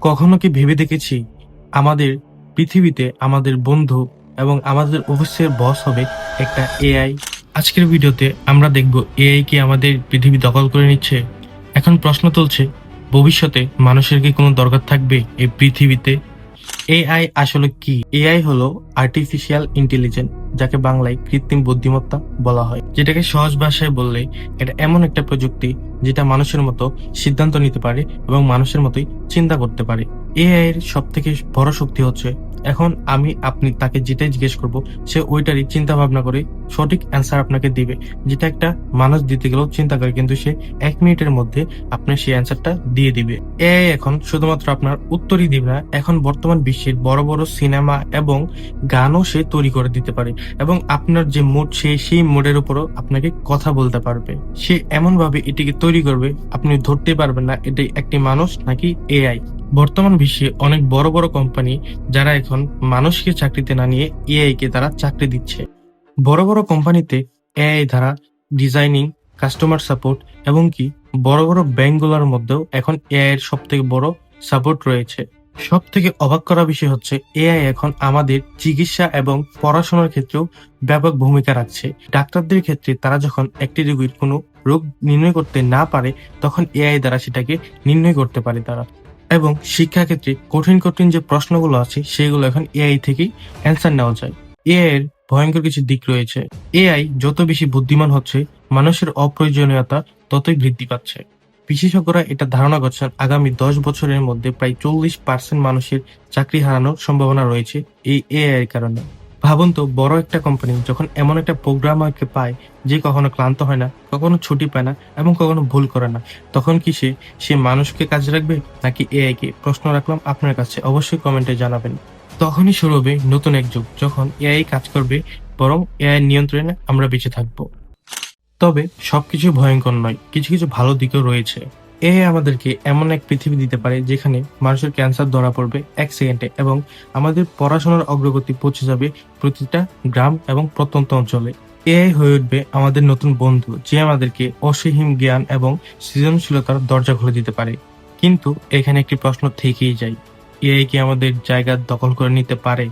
কখনো কি ভেবে দেখেছি? আমাদের পৃথিবীতে আমাদের বন্ধু এবং আমাদের অফিসের বস হবে একটা এআই। আজকের ভিডিওতে আমরা দেখব এআই কি আমাদের পৃথিবী দখল করে নিচ্ছে। এখন প্রশ্ন তুলছে, ভবিষ্যতে মানুষের কি কোনো দরকার থাকবে এই পৃথিবীতে? এআই আসলে কি? এআই হলো আর্টিফিশিয়াল ইন্টেলিজেন্স যাকে বাংলায় কৃত্রিম বুদ্ধিমত্তা বলা হয়, যেটাকে সহজ ভাষায় বললে এটা এমন একটা প্রযুক্তি যেটা মানুষের মতো সিদ্ধান্ত নিতে পারে এবং মানুষের মতোই চিন্তা করতে পারে। এআই এর সব থেকে বড় শক্তি হচ্ছে এখন আমি আপনি তাকে যেটাই জিজ্ঞেস করব, সে ওইটারই চিন্তা ভাবনা করে সঠিক অ্যান্সার আপনাকে দিবে। যেটা একটা মানুষ দিতে গেলেও চিন্তা করে, কিন্তু সে এক মিনিটের মধ্যে আপনার সেই অ্যান্সারটা দিয়ে দিবে। এআই এখন শুধুমাত্র আপনার উত্তরই দিবে না, এখন বর্তমান বিশ্বের বড় বড় সিনেমা এবং গানও সে তৈরি করে দিতে পারে এবং আপনার যে মুড সে সেই মুডের উপরও আপনাকে কথা বলতে পারবে। সে এমন ভাবে এটিকে তৈরি করবে, আপনি ধরতে পারবেন না এটি একটি মানুষ নাকি এআই। বর্তমান বিশ্বে অনেক বড় বড় কোম্পানি যারা এখন মানুষকে চাকরিতে না নিয়ে এআই কে তারা চাকরি দিচ্ছে। বড় বড় কোম্পানিতে এআই দ্বারা ডিজাইনিং কাস্টমার সাপোর্ট এবং কি বড় বড় ব্যাংকগুলোর মধ্যেও এখন এআই এর সব থেকে বড় সাপোর্ট রয়েছে। সব থেকে অবাক করা বিষয় হচ্ছে এআই এখন আমাদের চিকিৎসা এবং পড়াশোনার ক্ষেত্রেও ব্যাপক ভূমিকা রাখছে। ডাক্তারদের ক্ষেত্রে তারা যখন একটি রোগীর কোনো রোগ নির্ণয় করতে না পারে, তখন এআই দ্বারা সেটাকে নির্ণয় করতে পারে তারা। এবং শিক্ষাক্ষেত্রে কঠিন কঠিন যে প্রশ্নগুলো আছে, সেগুলো এখন এআই থেকেই অ্যান্সার নেওয়া যায়। এআই এর ভয়ঙ্কর কিছু দিক রয়েছে। এআই যত বেশি বুদ্ধিমান হচ্ছে, মানুষের অপ্রয়োজনীয়তা ততই বৃদ্ধি পাচ্ছে। বিশেষজ্ঞরা এটা ধারণা করছেন, আগামী দশ বছরের মধ্যে প্রায় চল্লিশ পার্সেন্ট মানুষের চাকরি হারানোর সম্ভাবনা রয়েছে এই এআই এর কারণে। ভাবুন তো, বড় একটা কোম্পানি যখন এমন একটা প্রোগ্রামারকে পায় যে কখনো ক্লান্ত হয় না, কখনো ছুটি পায় না এবং কখনো ভুল করে না, তখন কি সে সে মানুষকে কাজে রাখবে? নাকি এআই কে? প্রশ্ন রাখলাম আপনার কাছে, অবশ্যই কমেন্টে জানাবেন। তখনই শুরু হবে নতুন এক যুগ, যখন এআই কাজ করবে, বরং এআই নিয়ন্ত্রণে আমরা বেঁচে থাকব। তবে সবকিছু ভয়ঙ্কর নয়, কিছু কিছু ভালো দিকও রয়েছে। এআই আমাদেরকে এমন এক পৃথিবী দিতে পারে যেখানে মানুষের ক্যান্সার ধরা পড়বে এক সেকেন্ডে এবং আমাদের পড়াশোনার অগ্রগতি পৌঁছে যাবে প্রতিটা গ্রাম এবং প্রত্যন্ত অঞ্চলে। এআই হয়ে উঠবে আমাদের নতুন বন্ধু যে আমাদেরকে অসীম জ্ঞান এবং সৃজনশীলতার দরজা খুলে দিতে পারে। কিন্তু এখানে একটি প্রশ্ন থেকেই যায় এআই কি আমাদের জায়গা দখল করে নিতে পারে?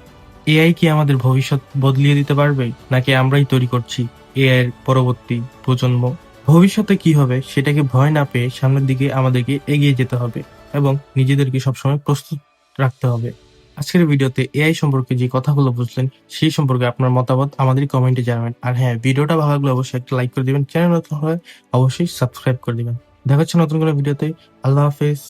এআই কি আমাদের ভবিষ্যৎ বদলিয়ে দিতে পারবে? নাকি আমরাই তৈরি করছি এআই এর পরবর্তী প্রজন্ম? ভবিষ্যতে কি হবে সেটাকে ভয় না পেয়ে সামনের দিকে আমাদেরকে এগিয়ে যেতে হবে এবং নিজেদেরকে সবসময় প্রস্তুত রাখতে হবে। আজকের ভিডিওতে এআই সম্পর্কে যে কথাগুলো বুঝলেন, সেই সম্পর্কে আপনার মতামত আমাদের কমেন্টে জানাবেন। আর হ্যাঁ ভিডিওটা ভালো লাগলে অবশ্যই একটা লাইক করে দিবেন চ্যানেল নতুন হলে অবশ্যই সাবস্ক্রাইব করে দিবেন। দেখা হচ্ছে নতুন কোনো ভিডিওতে। আল্লাহ হাফেজ।